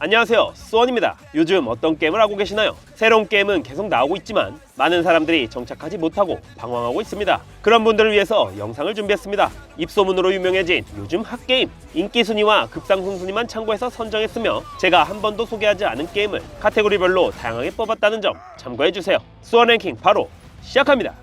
안녕하세요. 수원입니다. 요즘 어떤 게임을 하고 계시나요? 새로운 게임은 계속 나오고 있지만 많은 사람들이 정착하지 못하고 방황하고 있습니다. 그런 분들을 위해서 영상을 준비했습니다. 입소문으로 유명해진 요즘 핫게임 인기 순위와 급상승 순위만 참고해서 선정했으며 제가 한 번도 소개하지 않은 게임을 카테고리별로 다양하게 뽑았다는 점 참고해주세요. 수원 랭킹 바로 시작합니다.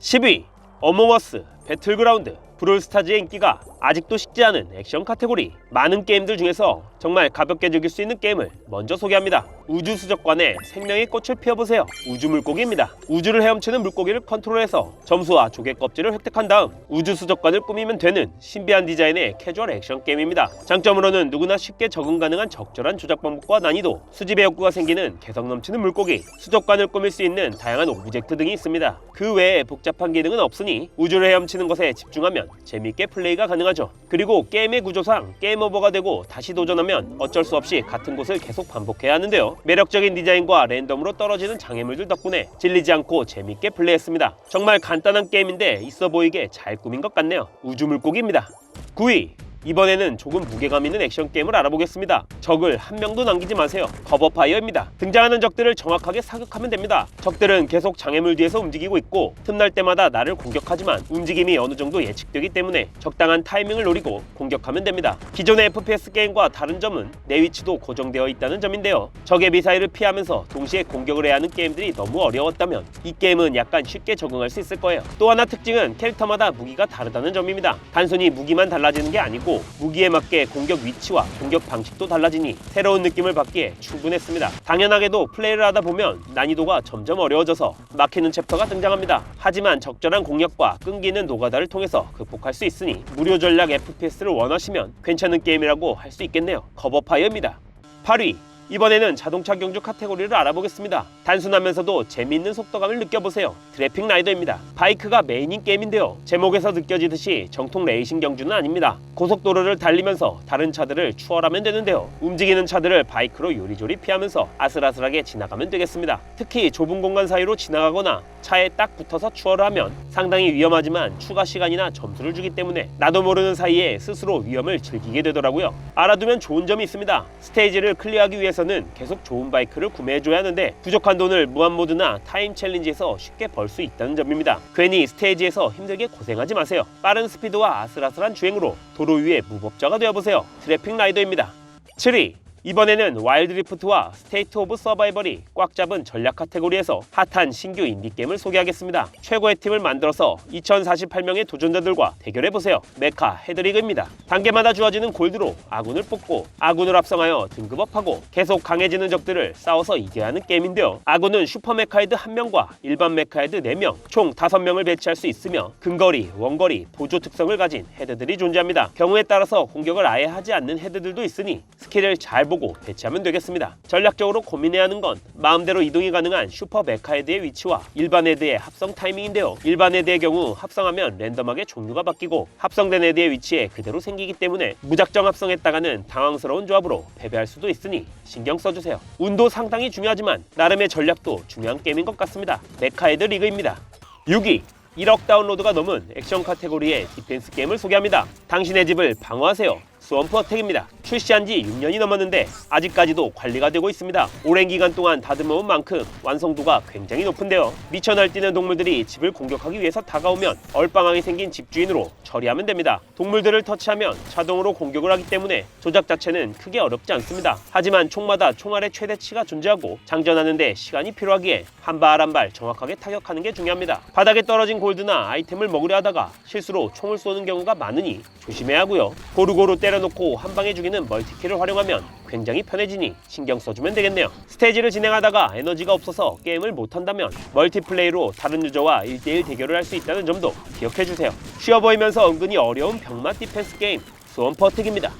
10위 어몽어스 배틀그라운드. 브롤스타즈의 인기가 아직도 식지 않은 액션 카테고리. 많은 게임들 중에서 정말 가볍게 즐길 수 있는 게임을 먼저 소개합니다. 우주수족관에 생명의 꽃을 피워보세요. 우주 물고기입니다. 우주를 헤엄치는 물고기를 컨트롤해서 점수와 조개 껍질을 획득한 다음 우주수족관을 꾸미면 되는 신비한 디자인의 캐주얼 액션 게임입니다. 장점으로는 누구나 쉽게 적응 가능한 적절한 조작 방법과 난이도 수집의 욕구가 생기는 개성 넘치는 물고기 수족관을 꾸밀 수 있는 다양한 오브젝트 등이 있습니다. 그 외에 복잡한 기능은 없으니 우주를 헤엄치는 것에 집중하면 재밌게 플레이가 가능 하죠. 그리고 게임의 구조상 게임 오버가 되고 다시 도전하면 어쩔 수 없이 같은 곳을 계속 반복해야 하는데요. 매력적인 디자인과 랜덤으로 떨어지는 장애물들 덕분에 질리지 않고 재밌게 플레이했습니다. 정말 간단한 게임인데 있어 보이게 잘 꾸민 것 같네요. 우주 물고기입니다. 9위 이번에는 조금 무게감 있는 액션 게임을 알아보겠습니다. 적을 한 명도 남기지 마세요. 커버파이어입니다. 등장하는 적들을 정확하게 사격하면 됩니다. 적들은 계속 장애물 뒤에서 움직이고 있고 틈날 때마다 나를 공격하지만 움직임이 어느 정도 예측되기 때문에 적당한 타이밍을 노리고 공격하면 됩니다. 기존의 FPS 게임과 다른 점은 내 위치도 고정되어 있다는 점인데요. 적의 미사일을 피하면서 동시에 공격을 해야 하는 게임들이 너무 어려웠다면 이 게임은 약간 쉽게 적응할 수 있을 거예요. 또 하나 특징은 캐릭터마다 무기가 다르다는 점입니다. 단순히 무기만 달라지는 게 아니고 무기에 맞게 공격 위치와 공격 방식도 달라지니 새로운 느낌을 받기에 충분했습니다. 당연하게도 플레이를 하다 보면 난이도가 점점 어려워져서 막히는 챕터가 등장합니다. 하지만 적절한 공략과 끈기는 노가다를 통해서 극복할 수 있으니 무료 전략 FPS를 원하시면 괜찮은 게임이라고 할 수 있겠네요. 커버파이어입니다. 8위 이번에는 자동차 경주 카테고리를 알아보겠습니다. 단순하면서도 재미있는 속도감을 느껴보세요. 드래픽 라이더입니다. 바이크가 메인인 게임인데요. 제목에서 느껴지듯이 정통 레이싱 경주는 아닙니다. 고속도로를 달리면서 다른 차들을 추월하면 되는데요. 움직이는 차들을 바이크로 요리조리 피하면서 아슬아슬하게 지나가면 되겠습니다. 특히 좁은 공간 사이로 지나가거나 차에 딱 붙어서 추월을 하면 상당히 위험하지만 추가 시간이나 점수를 주기 때문에 나도 모르는 사이에 스스로 위험을 즐기게 되더라고요. 알아두면 좋은 점이 있습니다. 스테이지를 클리어하기 위해서 는 계속 좋은 바이크를 구매해줘야 하는데 부족한 돈을 무한모드나 타임 챌린지에서 쉽게 벌 수 있다는 점입니다. 괜히 스테이지에서 힘들게 고생하지 마세요. 빠른 스피드와 아슬아슬한 주행으로 도로 위에 무법자가 되어보세요. 트래픽 라이더입니다. 7위 이번에는 와일드 리프트와 스테이트 오브 서바이벌이 꽉 잡은 전략 카테고리에서 핫한 신규 인디게임을 소개하겠습니다. 최고의 팀을 만들어서 2048명의 도전자들과 대결해보세요. 메카 헤드리그입니다. 단계마다 주어지는 골드로 아군을 뽑고 아군을 합성하여 등급업하고 계속 강해지는 적들을 싸워서 이겨야 하는 게임인데요. 아군은 슈퍼 메카헤드 1명과 일반 메카헤드 4명, 총 5명을 배치할 수 있으며 근거리, 원거리, 보조 특성을 가진 헤드들이 존재합니다. 경우에 따라서 공격을 아예 하지 않는 헤드들도 있으니 스킬을 잘 보고 배치하면 되겠습니다. 전략적으로 고민해야 하는 건 마음대로 이동이 가능한 슈퍼 메카헤드의 위치와 일반 헤드의 합성 타이밍인데요. 일반 헤드의 경우 합성하면 랜덤하게 종류가 바뀌고 합성된 헤드의 위치에 그대로 생기기 때문에 무작정 합성했다가는 당황스러운 조합으로 패배할 수도 있으니 신경 써주세요. 운도 상당히 중요하지만 나름의 전략도 중요한 게임인 것 같습니다. 메카헤드 리그입니다. 6위 1억 다운로드가 넘은 액션 카테고리의 디펜스 게임을 소개합니다. 당신의 집을 방어하세요. 스원프 어택입니다. 출시한 지 6년이 넘었는데 아직까지도 관리가 되고 있습니다. 오랜 기간 동안 다듬어온 만큼 완성도가 굉장히 높은데요. 미쳐 날뛰는 동물들이 집을 공격하기 위해서 다가오면 얼빵하게 생긴 집주인으로 처리하면 됩니다. 동물들을 터치하면 자동으로 공격을 하기 때문에 조작 자체는 크게 어렵지 않습니다. 하지만 총마다 총알의 최대치가 존재하고 장전하는데 시간이 필요하기에 한 발 한발 정확하게 타격하는 게 중요합니다. 바닥에 떨어진 골드나 아이템을 먹으려 하다가 실수로 총을 쏘는 경우가 많으니 조심해야 하고요. 고루고루 때려 놓고 한 방에 죽이는 멀티킬을 활용하면 굉장히 편해지니 신경 써주면 되겠네요. 스테이지를 진행하다가 에너지가 없어서 게임을 못한다면 멀티플레이로 다른 유저와 1대1 대결을 할 수 있다는 점도 기억해주세요. 쉬워 보이면서 은근히 어려운 병맛 디펜스 게임 스원퍼택입니다.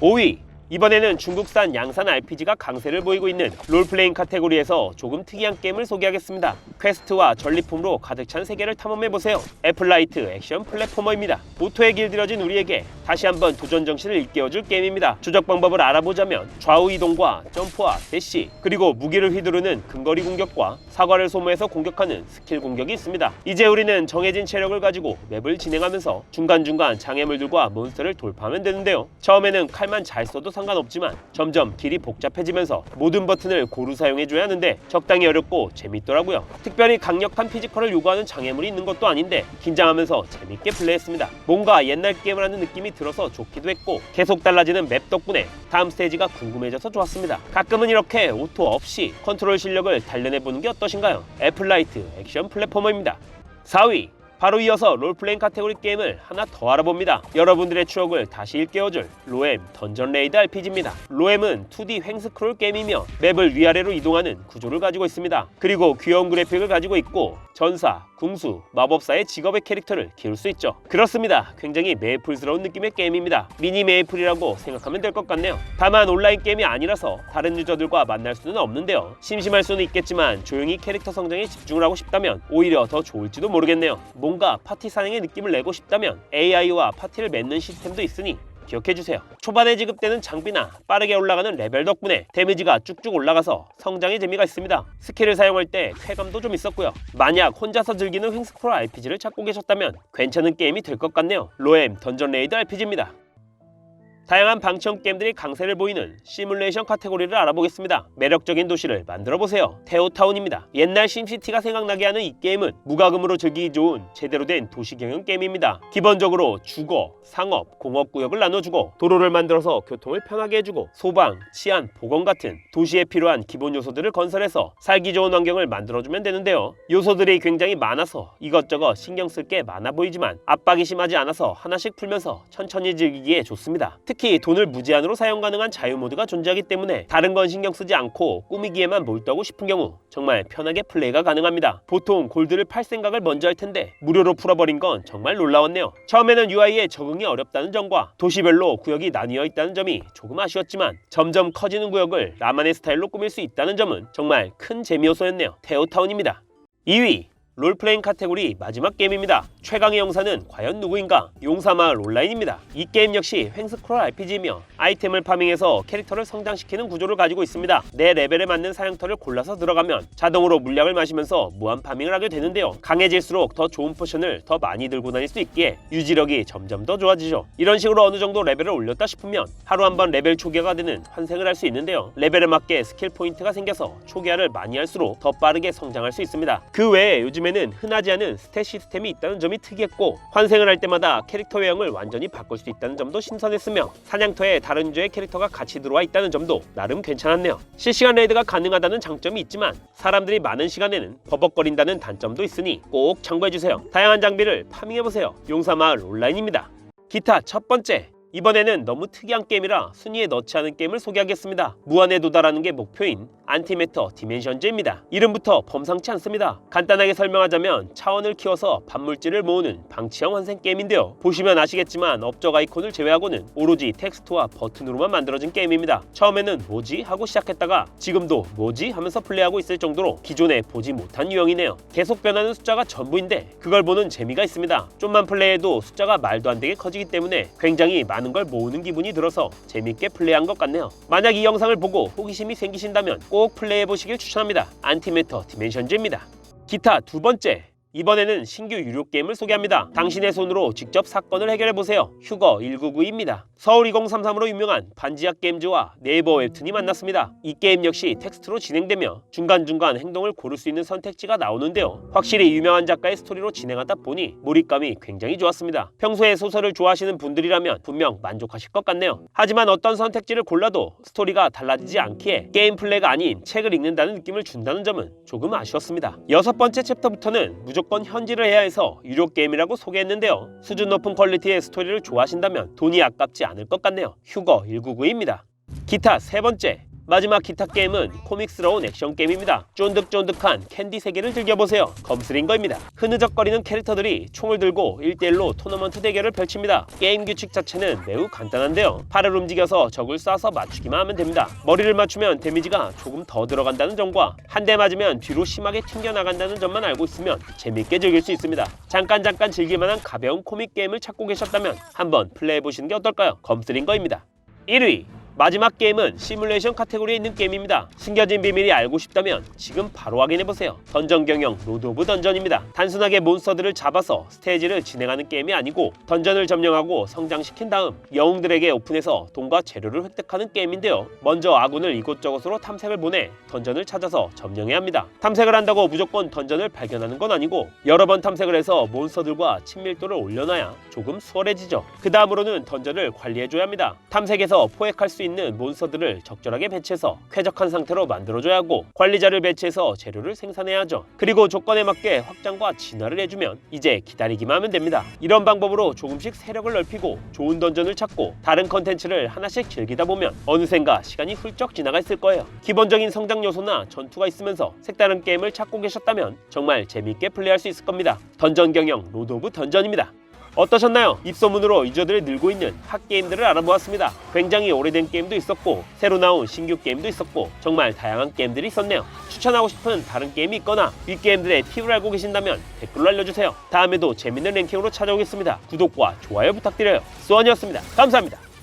5위 이번에는 중국산 양산 RPG가 강세를 보이고 있는 롤플레잉 카테고리에서 조금 특이한 게임을 소개하겠습니다. 퀘스트와 전리품으로 가득 찬 세계를 탐험해보세요. 애플라이트 액션 플랫포머입니다. 모토에 길들여진 우리에게 다시 한번 도전 정신을 일깨워줄 게임입니다. 조작 방법을 알아보자면 좌우 이동과 점프와 대시 그리고 무기를 휘두르는 근거리 공격과 사과를 소모해서 공격하는 스킬 공격이 있습니다. 이제 우리는 정해진 체력을 가지고 맵을 진행하면서 중간중간 장애물들과 몬스터를 돌파하면 되는데요. 처음에는 칼만 잘 써도 상관없습니다. 상관없지만 점점 길이 복잡해지면서 모든 버튼을 고루 사용해줘야 하는데 적당히 어렵고 재밌더라고요. 특별히 강력한 피지컬을 요구하는 장애물이 있는 것도 아닌데 긴장하면서 재밌게 플레이했습니다. 뭔가 옛날 게임을 하는 느낌이 들어서 좋기도 했고 계속 달라지는 맵 덕분에 다음 스테이지가 궁금해져서 좋았습니다. 가끔은 이렇게 오토 없이 컨트롤 실력을 단련해보는 게 어떠신가요? 애플라이트 액션 플랫포머입니다. 4위 바로 이어서 롤플레잉 카테고리 게임을 하나 더 알아봅니다. 여러분들의 추억을 다시 일깨워줄 로엠 던전 레이드 RPG입니다. 로엠은 2D 횡스크롤 게임이며 맵을 위아래로 이동하는 구조를 가지고 있습니다. 그리고 귀여운 그래픽을 가지고 있고 전사, 궁수, 마법사의 직업의 캐릭터를 기울 수 있죠. 그렇습니다. 굉장히 메이플스러운 느낌의 게임입니다. 미니 메이플이라고 생각하면 될 것 같네요. 다만 온라인 게임이 아니라서 다른 유저들과 만날 수는 없는데요. 심심할 수는 있겠지만 조용히 캐릭터 성장에 집중을 하고 싶다면 오히려 더 좋을지도 모르겠네요. 뭔가 파티 사냥의 느낌을 내고 싶다면 AI와 파티를 맺는 시스템도 있으니 기억해주세요. 초반에 지급되는 장비나 빠르게 올라가는 레벨 덕분에 데미지가 쭉쭉 올라가서 성장의 재미가 있습니다. 스킬을 사용할 때 쾌감도 좀 있었고요. 만약 혼자서 즐기는 횡스크롤 RPG를 찾고 계셨다면 괜찮은 게임이 될 것 같네요. 로엠 던전 레이드 RPG입니다. 다양한 방청 게임들이 강세를 보이는 시뮬레이션 카테고리를 알아보겠습니다. 매력적인 도시를 만들어 보세요. 테오타운입니다. 옛날 심시티가 생각나게 하는 이 게임은 무과금으로 즐기기 좋은 제대로 된 도시 경영 게임입니다. 기본적으로 주거, 상업, 공업 구역을 나눠주고 도로를 만들어서 교통을 편하게 해주고 소방, 치안, 보건 같은 도시에 필요한 기본 요소들을 건설해서 살기 좋은 환경을 만들어주면 되는데요. 요소들이 굉장히 많아서 이것저것 신경 쓸 게 많아 보이지만 압박이 심하지 않아서 하나씩 풀면서 천천히 즐기기에 좋습니다. 특히 돈을 무제한으로 사용 가능한 자유 모드가 존재하기 때문에 다른 건 신경 쓰지 않고 꾸미기에만 몰두하고 싶은 경우 정말 편하게 플레이가 가능합니다. 보통 골드를 팔 생각을 먼저 할 텐데 무료로 풀어버린 건 정말 놀라웠네요. 처음에는 UI에 적응이 어렵다는 점과 도시별로 구역이 나뉘어 있다는 점이 조금 아쉬웠지만 점점 커지는 구역을 나만의 스타일로 꾸밀 수 있다는 점은 정말 큰 재미 요소였네요. 테오타운입니다. 2위 롤플레잉 카테고리 마지막 게임입니다. 최강의 용사는 과연 누구인가? 용사마을 온라인입니다. 이 게임 역시 횡스크롤 RPG이며 아이템을 파밍해서 캐릭터를 성장시키는 구조를 가지고 있습니다. 내 레벨에 맞는 사냥터를 골라서 들어가면 자동으로 물약을 마시면서 무한 파밍을 하게 되는데요. 강해질수록 더 좋은 포션을 더 많이 들고 다닐 수 있기에 유지력이 점점 더 좋아지죠. 이런 식으로 어느 정도 레벨을 올렸다 싶으면 하루 한 번 레벨 초기화가 되는 환생을 할 수 있는데요. 레벨에 맞게 스킬 포인트가 생겨서 초기화를 많이 할수록 더 빠르게 성장할 수 있습니다. 그 외에 요즘 요즘에는 흔하지 않은 스탯 시스템이 있다는 점이 특이했고 환생을 할 때마다 캐릭터 외형을 완전히 바꿀 수 있다는 점도 신선했으며 사냥터에 다른 유저의 캐릭터가 같이 들어와 있다는 점도 나름 괜찮았네요. 실시간 레이드가 가능하다는 장점이 있지만 사람들이 많은 시간에는 버벅거린다는 단점도 있으니 꼭 참고해주세요. 다양한 장비를 파밍해보세요. 용사마을 온라인입니다. 기타 첫 번째 이번에는 너무 특이한 게임이라 순위에 넣지 않은 게임을 소개하겠습니다. 무한에 도달하는 게 목표인 안티메터 디멘션즈입니다. 이름부터 범상치 않습니다. 간단하게 설명하자면 차원을 키워서 반물질을 모으는 방치형 환생 게임인데요. 보시면 아시겠지만 업적 아이콘을 제외하고는 오로지 텍스트와 버튼으로만 만들어진 게임입니다. 처음에는 뭐지 하고 시작했다가 지금도 뭐지 하면서 플레이하고 있을 정도로 기존에 보지 못한 유형이네요. 계속 변하는 숫자가 전부인데 그걸 보는 재미가 있습니다. 좀만 플레이해도 숫자가 말도 안 되게 커지기 때문에 굉장히 많은 걸 모으는 기분이 들어서 재밌게 플레이한 것 같네요. 만약 이 영상을 보고 호기심이 생기신다면 꼭 플레이해 보시길 추천합니다. 안티메터 디멘션즈입니다. 기타 두 번째 이번에는 신규 유료 게임을 소개합니다. 당신의 손으로 직접 사건을 해결해 보세요. 휴거 1992입니다. 서울 2033으로 유명한 반지하 게임즈와 네이버 웹툰이 만났습니다. 이 게임 역시 텍스트로 진행되며 중간중간 행동을 고를 수 있는 선택지가 나오는데요. 확실히 유명한 작가의 스토리로 진행하다 보니 몰입감이 굉장히 좋았습니다. 평소에 소설을 좋아하시는 분들이라면 분명 만족하실 것 같네요. 하지만 어떤 선택지를 골라도 스토리가 달라지지 않기에 게임 플레이가 아닌 책을 읽는다는 느낌을 준다는 점은 조금 아쉬웠습니다. 여섯 번째 챕터부터는 무조건 무조건 현질을 해야 해서 유료 게임이라고 소개했는데요. 수준 높은 퀄리티의 스토리를 좋아하신다면 돈이 아깝지 않을 것 같네요. 휴거 199입니다. 기타 세 번째 마지막 기타 게임은 코믹스러운 액션 게임입니다. 쫀득쫀득한 캔디 세계를 즐겨보세요. 검스링거입니다. 흐느적거리는 캐릭터들이 총을 들고 1대1로 토너먼트 대결을 펼칩니다. 게임 규칙 자체는 매우 간단한데요. 팔을 움직여서 적을 쏴서 맞추기만 하면 됩니다. 머리를 맞추면 데미지가 조금 더 들어간다는 점과 한 대 맞으면 뒤로 심하게 튕겨나간다는 점만 알고 있으면 재밌게 즐길 수 있습니다. 잠깐 잠깐 즐길만한 가벼운 코믹 게임을 찾고 계셨다면 한번 플레이해보시는 게 어떨까요? 검스링거입니다. 1위 마지막 게임은 시뮬레이션 카테고리에 있는 게임입니다. 숨겨진 비밀이 알고 싶다면 지금 바로 확인해보세요. 던전 경영 로드 오브 던전입니다. 단순하게 몬스터들을 잡아서 스테이지를 진행하는 게임이 아니고 던전을 점령하고 성장시킨 다음 영웅들에게 오픈해서 돈과 재료를 획득하는 게임인데요. 먼저 아군을 이곳저곳으로 탐색을 보내 던전을 찾아서 점령해야 합니다. 탐색을 한다고 무조건 던전을 발견하는 건 아니고 여러 번 탐색을 해서 몬스터들과 친밀도를 올려놔야 조금 수월해지죠. 그 다음으로는 던전을 관리해줘야 합니다. 탐색에서 포획할 수 있는 몬스터들을 적절하게 배치해서 쾌적한 상태로 만들어줘야 하고 관리자를 배치해서 재료를 생산해야 하죠. 그리고 조건에 맞게 확장과 진화를 해주면 이제 기다리기만 하면 됩니다. 이런 방법으로 조금씩 세력을 넓히고 좋은 던전을 찾고 다른 컨텐츠를 하나씩 즐기다 보면 어느샌가 시간이 훌쩍 지나가 있을 거예요. 기본적인 성장 요소나 전투가 있으면서 색다른 게임을 찾고 계셨다면 정말 재미있게 플레이할 수 있을 겁니다. 던전 경영 로드 오브 던전입니다. 어떠셨나요? 입소문으로 유저들이 늘고 있는 핫게임들을 알아보았습니다. 굉장히 오래된 게임도 있었고 새로 나온 신규 게임도 있었고 정말 다양한 게임들이 있었네요. 추천하고 싶은 다른 게임이 있거나 이 게임들의 팁을 알고 계신다면 댓글로 알려주세요. 다음에도 재밌는 랭킹으로 찾아오겠습니다. 구독과 좋아요 부탁드려요. 수원이었습니다. 감사합니다.